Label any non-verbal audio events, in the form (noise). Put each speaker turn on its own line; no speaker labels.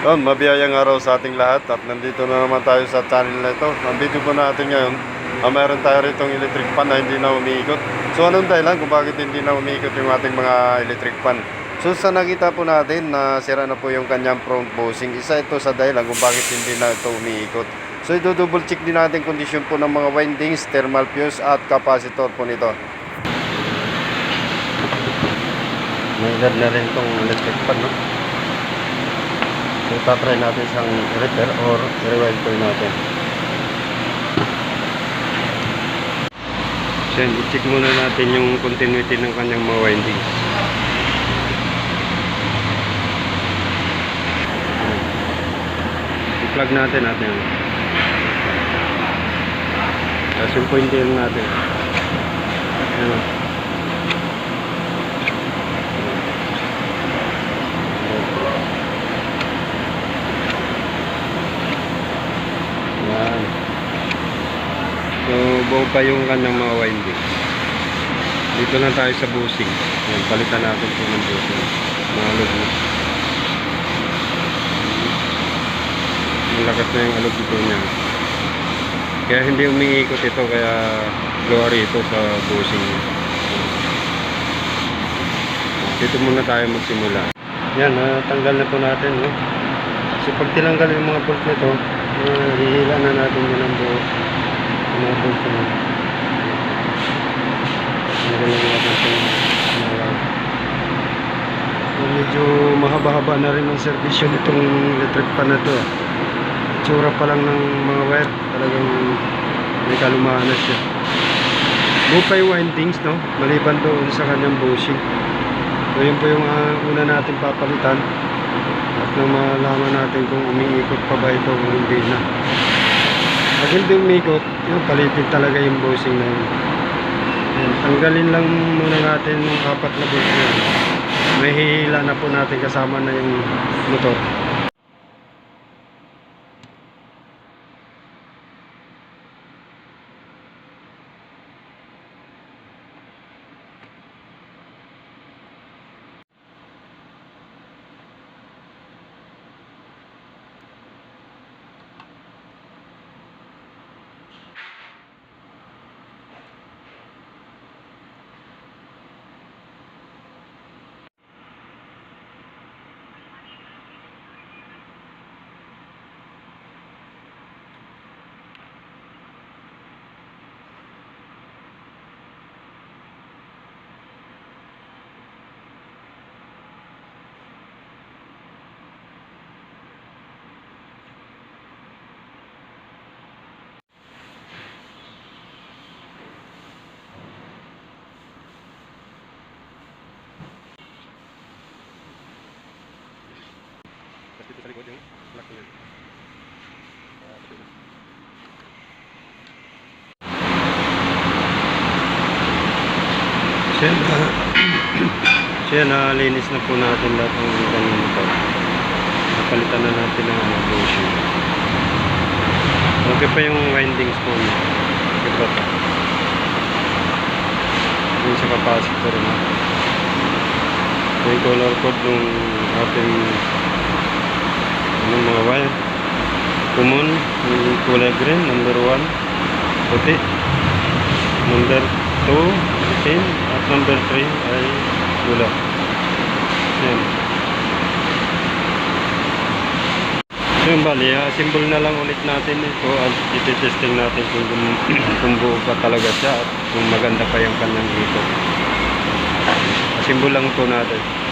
Yun, mabiyayang araw sa ating lahat at nandito na naman tayo sa channel na ito. Ang video po natin ngayon, ah, meron tayo ritong electric fan na hindi na umiikot. So anong dahilan kung bakit hindi na umiikot yung ating mga electric fan? So sa nakita po natin na sira na po yung kanyang front bushing, isa ito sa dahilan kung bakit hindi na ito umiikot. So ito-double check din natin kondisyon po ng mga windings, thermal fuse at capacitor po nito. May edad na rin itong electric fan, no? So, itatry natin siyang repair or rewind po natin. So, i-check muna natin yung continuity ng kanyang mga windings. I-plug natin natin. Tapos yung pointer natin. Ayan. o. Yan. So, buo pa yung kanyang mga winding. Dito na tayo sa busing. Yan, palitan natin po ng busing. Mga na. Malakas na yung alog dito niya. Kaya hindi umiikot ito, kaya lower ito sa busing. Dito muna tayo magsimula. Yan, natanggal na po natin. No? So pag tinanggal yung mga bolt nito, uh, hihila na natin yun ang buo. Yung mga bolt na. Tanggal na natin itong mga So, medyo mahaba-haba na rin ang servisyo nitong electric pan na to. Tsura pa lang ng mga wire, talagang may kalumaan na siya. Buo pa yung windings, no? Maliban doon sa kanyang bushing. So yun po yung ah, una natin papalitan at nang malaman natin kung umiikot pa ba ito o hindi na. Pag hindi umiikot, yun, palitin talaga yung bushing na yun. Yan, tanggalin lang muna natin yung apat na bolt na yun. May hihila na po natin kasama na yung motor. Tapos dito sa likod yung lock niya. Siya na, siya (clears throat) nalinis na po natin lahat ng kanyang motor. Napalitan na natin ang ano, bushing. Okay pa yung windings po niya. Okay pa pa. Yung sa capacitor na. Yung color code ng ating anong mga wire. Common, yung kulay green, number 1, puti. Number 2, itim. At number 3 ay gula. Yan. So yun bali, symbol na lang ulit natin ito at iti-testing natin kung, kung (clears throat) buo pa talaga siya at kung maganda pa yung kanyang ikot. Symbol lang po natin.